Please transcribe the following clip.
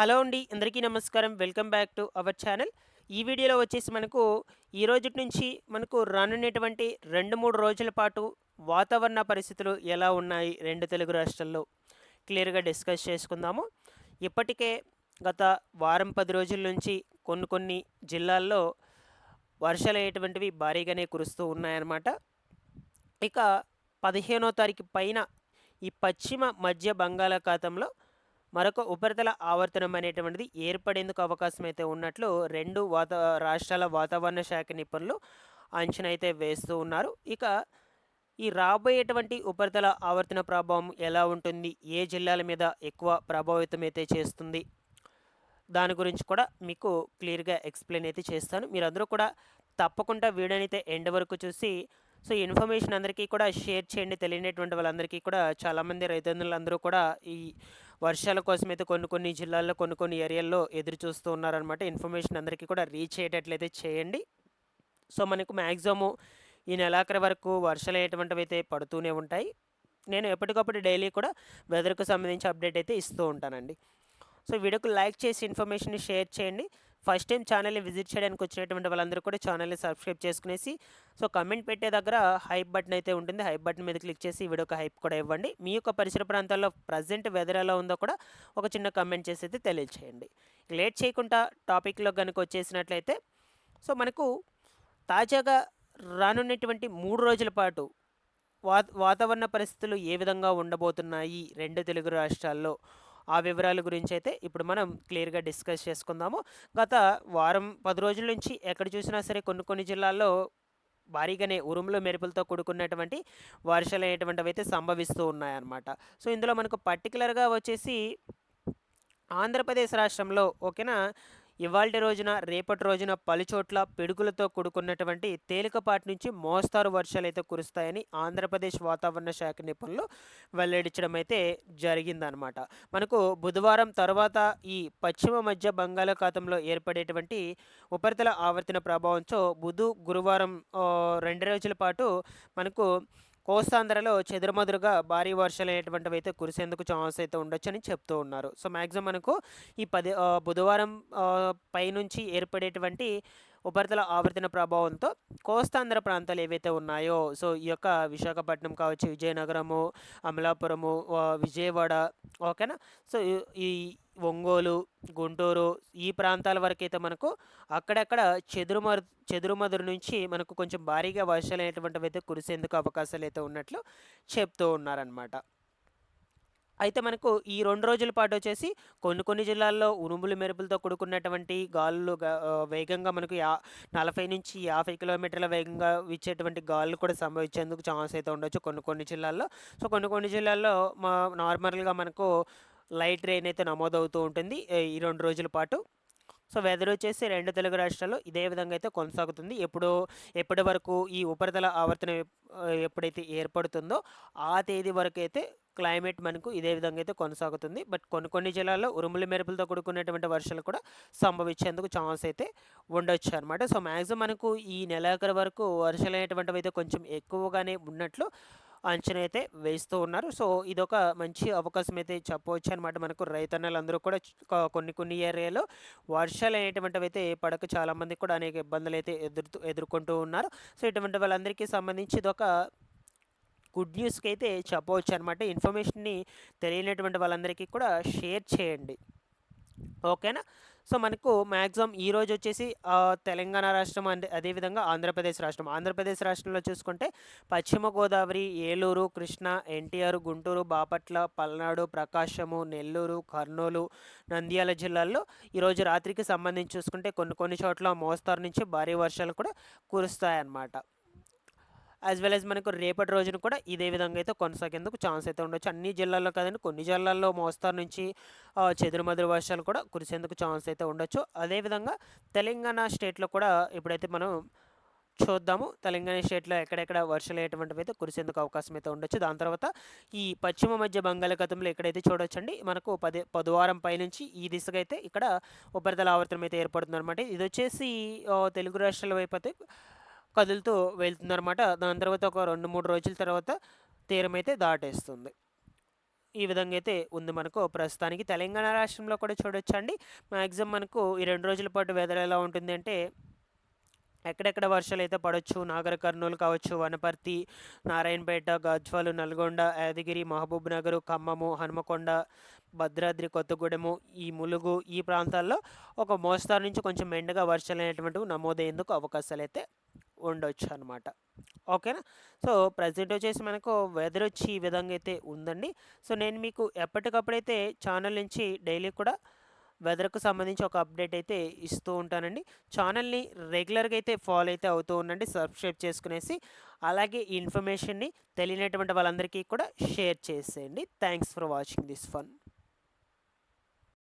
Hello అండి అందరికీ నమస్కారం. Welcome back to our channel. ఈ వీడియోలో వచ్చేసి మనకు ఈ రోజు నుంచి మనకు రానున్నటువంటి రెండు మూడు రోజుల పాటు వాతావరణ పరిస్థితులు ఎలా ఉన్నాయి రెండు తెలుగు రాష్ట్రాల్లో? క్లియర్గా డిస్కస్ చేసుకుందాము. ఇప్పటికే గత వారం పది రోజుల నుంచి కొన్ని కొన్ని జిల్లాల్లో వర్షాలు అయ్యేటువంటివి భారీగానే కురుస్తూ ఉన్నాయన్నమాట. ఇక పదిహేనో తారీఖు పైన ఈ పశ్చిమ మధ్య బంగాళాఖాతంలో మరొక ఉపరితల ఆవర్తనం అనేటువంటిది ఏర్పడేందుకు అవకాశం అయితే ఉన్నట్లు రెండు వాత రాష్ట్రాల వాతావరణ శాఖ నిపుణులు అంచనా అయితే వేస్తూ ఉన్నారు. ఇక ఈ రాబోయేటువంటి ఉపరితల ఆవర్తన ప్రభావం ఎలా ఉంటుంది? ఏ జిల్లాల మీద ఎక్కువ ప్రభావితం అయితే చేస్తుంది? దాని గురించి కూడా మీకు క్లియర్గా ఎక్స్ప్లెయిన్ అయితే చేస్తాను. మీరందరూ కూడా తప్పకుండా వీడియోని అయితే ఎండ్ వరకు చూసి సో ఇన్ఫర్మేషన్ అందరికీ కూడా షేర్ చేయండి. తెలియనటువంటి వాళ్ళందరికీ కూడా చాలామంది రైతన్నులందరూ కూడా ఈ వర్షాల కోసం అయితే కొన్ని కొన్ని జిల్లాల్లో కొన్ని కొన్ని ఏరియాల్లో ఎదురు చూస్తూ ఉన్నారనమాట ఇన్ఫర్మేషన్ అందరికీ కూడా రీచ్ అయ్యేటట్లయితే చేయండి. సో మనకు మ్యాక్సిమము ఈ నెలాఖరి వరకు వర్షాలు అయ్యేటువంటివి అయితే పడుతూనే ఉంటాయి. నేను ఎప్పటికప్పుడు డైలీ కూడా వెదర్కు సంబంధించి అప్డేట్ అయితే ఇస్తూ ఉంటానండి. సో వీడియోకు లైక్ చేసి ఇన్ఫర్మేషన్ షేర్ చేయండి. ఫస్ట్ టైం ఛానల్ని విజిట్ చేయడానికి వచ్చినటువంటి వాళ్ళందరూ కూడా ఛానల్ని సబ్స్క్రైబ్ చేసుకునేసి సో కమెంట్ పెట్టే దగ్గర హైప్ బటన్ అయితే ఉంటుంది. హైప్ బటన్ మీద క్లిక్ చేసి ఈ వీడియోకి హైప్ కూడా ఇవ్వండి. మీ యొక్క పరిసర ప్రాంతాల్లో ప్రజెంట్ వెదర్ ఎలా ఉందో కూడా ఒక చిన్న కమెంట్ చేసి అయితే తెలియచేయండి. లేట్ చేయకుండా టాపిక్లో కనుక వచ్చేసినట్లయితే సో మనకు తాజాగా రానున్నటువంటి మూడు రోజుల పాటు వాత వాతావరణ పరిస్థితులు ఏ విధంగా ఉండబోతున్నాయి రెండు తెలుగు రాష్ట్రాల్లో? ఆ వివరాల గురించి అయితే ఇప్పుడు మనం క్లియర్గా డిస్కస్ చేసుకుందాము. గత వారం పది రోజుల నుంచి ఎక్కడ చూసినా సరే కొన్ని కొన్ని జిల్లాల్లో భారీగానే ఉరుములు మెరుపులతో కూడుకున్నటువంటి వర్షాలు అనేటువంటివి అయితే సంభవిస్తూ ఉన్నాయన్నమాట. సో ఇందులో మనకు పర్టికులర్గా వచ్చేసి ఆంధ్రప్రదేశ్ రాష్ట్రంలో ఓకేనా? ఇవాళ రోజున రేపటి రోజున పలుచోట్ల పిడుగులతో కూడుకున్నటువంటి తేలికపాటి నుంచి మోస్తారు వర్షాలు అయితే కురుస్తాయని ఆంధ్రప్రదేశ్ వాతావరణ శాఖ నిపుణులు వెల్లడించడం అయితే జరిగిందనమాట మనకు బుధవారం తర్వాత ఈ పశ్చిమ మధ్య బంగాళాఖాతంలో ఏర్పడేటువంటి ఉపరితల ఆవర్తన ప్రభావంతో బుధు గురువారం రెండు రోజుల పాటు మనకు కోస్తాంధ్రలో చెదురుమదురుగా భారీ వర్షాలు అనేటువంటివి అయితే కురిసేందుకు ఛాన్స్ అయితే ఉండొచ్చని చెప్తూ ఉన్నారు. సో మ్యాక్సిమం మనకు ఈ పది బుధవారం ఆ, పైనుంచి ఏర్పడేటువంటి ఉపరితల ఆవర్తన ప్రభావంతో కోస్తాంధ్ర ప్రాంతాలు ఏవైతే ఉన్నాయో సో ఈ యొక్క విశాఖపట్నం కావచ్చు విజయనగరము అమలాపురము విజయవాడ ఓకేనా? సో ఈ- ఈ ఒంగోలు గుంటూరు ఈ ప్రాంతాల వరకు అయితే మనకు అక్కడక్కడ చెదురుమరు చెదురుమదురు నుంచి మనకు కొంచెం భారీగా వర్షాలు అనేటువంటివి అయితే కురిసేందుకు అవకాశాలు అయితే ఉన్నట్లు చెప్తూ ఉన్నారనమాట అయితే మనకు ఈ రెండు రోజుల పాటు వచ్చేసి కొన్ని కొన్ని జిల్లాల్లో ఉరుములు మెరుపులతో కూడుకున్నటువంటి గాలులు వేగంగా మనకు యా నలభై నుంచి యాభై కిలోమీటర్ల వేగంగా ఇచ్చేటువంటి గాలులు కూడా సంభవించేందుకు ఛాన్స్ అయితే ఉండొచ్చు కొన్ని కొన్ని జిల్లాల్లో. సో కొన్ని కొన్ని జిల్లాల్లో మా నార్మల్గా మనకు లైట్ రెయిన్ అయితే నమోదవుతూ ఉంటుంది. ఈ రెండు రోజుల పాటు. సో వెదర్ వచ్చేసి రెండు తెలుగు రాష్ట్రాల్లో ఇదే విధంగా అయితే కొనసాగుతుంది. ఎప్పుడు ఎప్పటి వరకు ఈ ఉపరితల ఆవర్తనం ఎప్పుడైతే ఏర్పడుతుందో ఆ తేదీ వరకు అయితే క్లైమేట్ మనకు ఇదే విధంగా అయితే కొనసాగుతుంది. బట్ కొన్ని కొన్ని జిల్లాల్లో ఉరుముల మెరుపులతో కూడుకున్నటువంటి వర్షాలు కూడా సంభవించేందుకు ఛాన్స్ అయితే ఉండొచ్చు అనమాట సో మ్యాక్సిమం మనకు ఈ నెలాఖరు వరకు వర్షాలు అనేటువంటివి అయితే కొంచెం ఎక్కువగానే ఉన్నట్లు అంచనా అయితే వేస్తూ ఉన్నారు. సో ఇదొక మంచి అవకాశం అయితే చెప్పవచ్చు అనమాట మనకు రైతన్నలందరూ కూడా కొన్ని కొన్ని ఏరియాలో వర్షాలు అనేటువంటివి అయితే పడక చాలామంది కూడా అనేక ఇబ్బందులు అయితే ఎదురు ఎదుర్కొంటూ ఉన్నారు. సో ఇటువంటి వాళ్ళందరికీ సంబంధించి ఇదొక గుడ్ న్యూస్కి అయితే చెప్పవచ్చు అనమాట ఇన్ఫర్మేషన్ని తెలియనటువంటి వాళ్ళందరికీ కూడా షేర్ చేయండి. ఓకేనా? సో మనకు మ్యాక్సిమం ఈ రోజు వచ్చేసి తెలంగాణ రాష్ట్రం అంటే అదేవిధంగా ఆంధ్రప్రదేశ్ రాష్ట్రం. ఆంధ్రప్రదేశ్ రాష్ట్రంలో చూసుకుంటే పశ్చిమ గోదావరి ఏలూరు కృష్ణా ఎన్టీఆర్ గుంటూరు బాపట్ల పల్నాడు ప్రకాశము నెల్లూరు కర్నూలు నంద్యాల జిల్లాల్లో ఈరోజు రాత్రికి సంబంధించి చూసుకుంటే కొన్ని కొన్ని చోట్ల మోస్తారు నుంచి భారీ వర్షాలు కూడా కురుస్తాయన్నమాట. యాజ్ వెల్ యాజ్ మనకు రేపటి రోజున కూడా ఇదే విధంగా అయితే కొనసాగేందుకు ఛాన్స్ అయితే ఉండొచ్చు. అన్ని జిల్లాల్లో కాదండి కొన్ని జిల్లాల్లో మోస్తారు నుంచి చెదురుమదురు వర్షాలు కూడా కురిసేందుకు ఛాన్స్ అయితే ఉండొచ్చు. అదేవిధంగా తెలంగాణ స్టేట్లో కూడా ఇప్పుడైతే మనం చూద్దాము. తెలంగాణ స్టేట్లో ఎక్కడెక్కడ వర్షాలు అయ్యేటువంటివి అయితే కురిసేందుకు అవకాశం అయితే ఉండొచ్చు. దాని తర్వాత ఈ పశ్చిమ మధ్య బంగాళాఖాతంలో ఎక్కడైతే చూడొచ్చండి మనకు పది పదివారం పైనుంచి ఈ దిశగా అయితే ఇక్కడ ఉపరితల ఆవర్తనం అయితే ఏర్పడుతుంది అనమాట ఇది వచ్చేసి తెలుగు రాష్ట్రాల వైపు అయితే కదులుతూ వెళ్తుందన్నమాట. దాని తర్వాత ఒక రెండు మూడు రోజుల తర్వాత తీరం అయితే దాటేస్తుంది. ఈ విధంగా అయితే ఉంది మనకు ప్రస్తుతానికి. తెలంగాణ రాష్ట్రంలో కూడా చూడొచ్చండి. మ్యాక్సిమం మనకు ఈ రెండు రోజుల పాటు వెదర్ ఎలా ఉంటుంది అంటే ఎక్కడెక్కడ వర్షాలు అయితే పడవచ్చు నాగర్ కర్నూలు కావచ్చు వనపర్తి నారాయణపేట గజ్వాలు నల్గొండ యాదగిరి మహబూబ్ నగర్ ఖమ్మము హనుమకొండ భద్రాద్రి కొత్తగూడెము ఈ ములుగు ఈ ప్రాంతాల్లో ఒక మోస్తారు నుంచి కొంచెం మెండుగా వర్షాలు అనేటువంటివి నమోదయ్యేందుకు అవకాశాలు అయితే ఉండొచ్చు అనమాట ఓకేనా? సో ప్రజెంట్ వచ్చేసి మనకు వెదర్ వచ్చి ఈ విధంగా అయితే ఉందండి. సో నేను మీకు ఎప్పటికప్పుడైతే ఛానల్ నుంచి డైలీ కూడా వెదర్కు సంబంధించి ఒక అప్డేట్ అయితే ఇస్తూ ఉంటానండి. ఛానల్ని రెగ్యులర్గా అయితే ఫాలో అయితే అవుతూ ఉండండి సబ్స్క్రైబ్ చేసుకునేసి అలాగే ఈ ఇన్ఫర్మేషన్ని తెలియనటువంటి వాళ్ళందరికీ కూడా షేర్ చేసేయండి. Thanks for watching this fun.